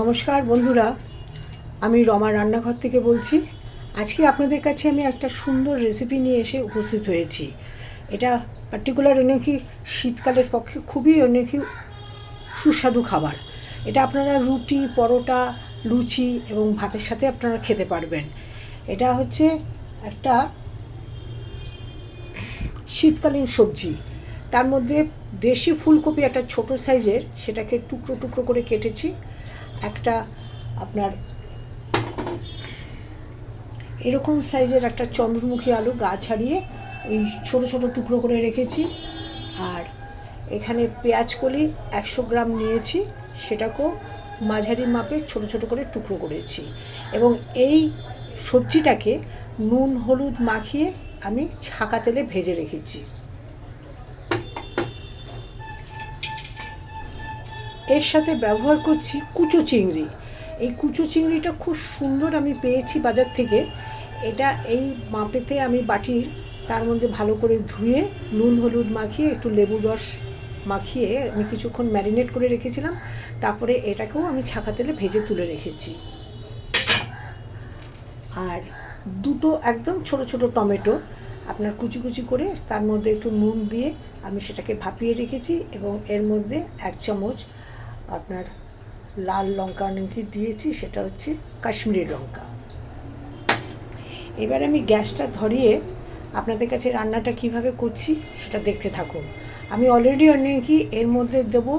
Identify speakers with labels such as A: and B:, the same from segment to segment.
A: নমস্কার বন্ধুরা, আমি রমা রান্নাঘর থেকে বলছি। আজকে আপনাদের কাছে আমি একটা সুন্দর রেসিপি নিয়ে এসে উপস্থিত হয়েছি। এটা পার্টিকুলার অনেকই শীতকালের পক্ষে খুবই অনেকই সুস্বাদু খাবার। এটা আপনারা রুটি, পরোটা, লুচি এবং ভাতের সাথে আপনারা খেতে পারবেন। এটা হচ্ছে একটা শীতকালীন সবজি। তার মধ্যে দেশি ফুলকপি একটা ছোট সাইজের সেটাকে টুকরো টুকরো করে কেটেছি। একটা আপনার এরকম সাইজের একটা চন্দ্রমুখী আলু গা ছাড়িয়ে ওই ছোট ছোট টুকরো করে রেখেছি। আর এখানে পেঁয়াজ কলি একশো গ্রাম নিয়েছি, সেটাকেও মাঝারি মাপে ছোট ছোট করে টুকরো করেছি। এবং এই সবজিটাকে নুন, হলুদ মাখিয়ে আমি ছাকা তেলে ভেজে রেখেছি। এর সাথে ব্যবহার করছি কুচো চিংড়ি। এই কুচো চিংড়িটা খুব সুন্দর আমি পেয়েছি বাজার থেকে। এটা এই মাপেতে আমি বাটির তার মধ্যে ভালো করে ধুয়ে, নুন হলুদ মাখিয়ে, একটু লেবু রস মাখিয়ে আমি কিছুক্ষণ ম্যারিনেট করে রেখেছিলাম। তারপরে এটাকেও আমি ছাকা তেলে ভেজে তুলে রেখেছি। আর দুটো একদম ছোট ছোট টমেটো আপনার কুচি কুচি করে তার মধ্যে একটু নুন দিয়ে আমি সেটাকে ভাপিয়ে রেখেছি এবং এর মধ্যে এক চামচ আপনার লাল লঙ্কা নাকি দিয়েছি, সেটা হচ্ছে কাশ্মীরি লঙ্কা। এবার আমি গ্যাসটা ধরিয়ে আপনাদের কাছে রান্নাটা কীভাবে করছি সেটা দেখতে থাকুন। আমি অলরেডি অনেকই এর মধ্যে দেবো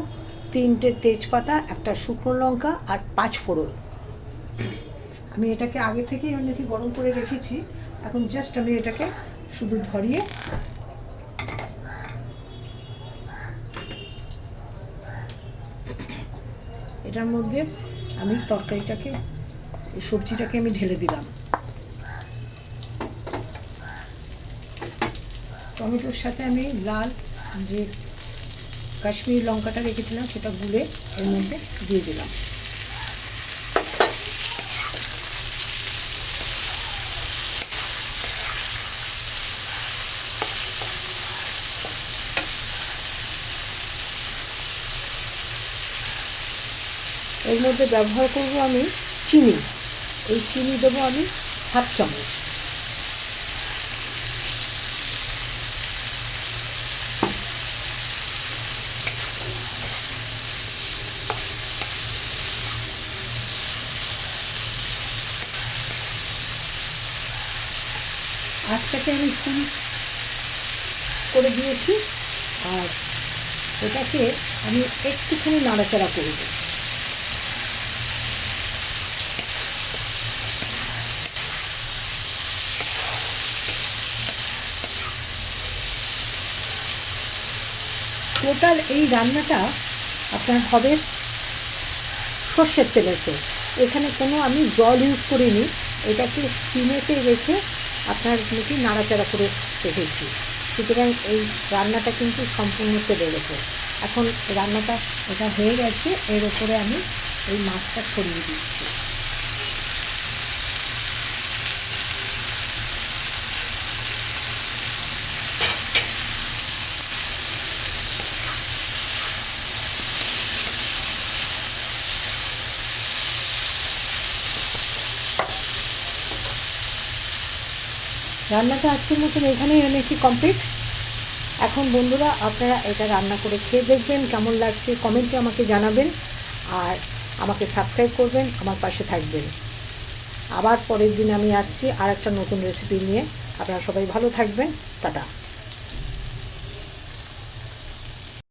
A: তিনটে তেজপাতা, একটা শুকনো লঙ্কা আর পাঁচ ফোড়ন। আমি এটাকে আগে থেকেই অনেকে গরম করে রেখেছি, এখন জাস্ট আমি এটাকে শুধু ধরিয়ে এটার মধ্যে আমি তরকারিটাকে, সবজিটাকে আমি ঢেলে দিলাম। টমেটোর সাথে আমি লাল যে কাশ্মীর লঙ্কাটা রেখেছিলাম, সেটা গুলে এর মধ্যে দিয়ে দিলাম। এর মধ্যে ব্যবহার করব আমি চিনি। এই চিনি দেবো আমি হাফ চামচ। আজটাকে আমি ফুল করে দিয়েছি, আর এটাকে আমি একটুখানি নাড়াচাড়া করে দিই টোটাল এই রান্নাটা আপনার হবে সর্ষের তেলেতে এখানে কোনো আমি জল ইউজ করিনি, এটাকে সিমেতে রেখে আপনার নাকি নাড়াচাড়া করে রেখেছি। সুতরাং এই রান্নাটা কিন্তু সম্পূর্ণ তেলের এখন রান্নাটা এটা হয়ে গেছে, এর ওপরে আমি এই মাছটা ছড়িয়ে দিচ্ছি। রান্নাটা আজকের মতন এখানেই এনেছি কমপ্লিট এখন বন্ধুরা, আপনারা এটা রান্না করে খেয়ে দেখবেন, কেমন লাগছে কমেন্টে আমাকে জানাবেন আর আমাকে সাবস্ক্রাইব করবেন, আমার পাশে থাকবেন। আবার পরের দিন আমি আসছি আর একটা নতুন রেসিপি নিয়ে। আপনারা সবাই ভালো থাকবেন, টাটা।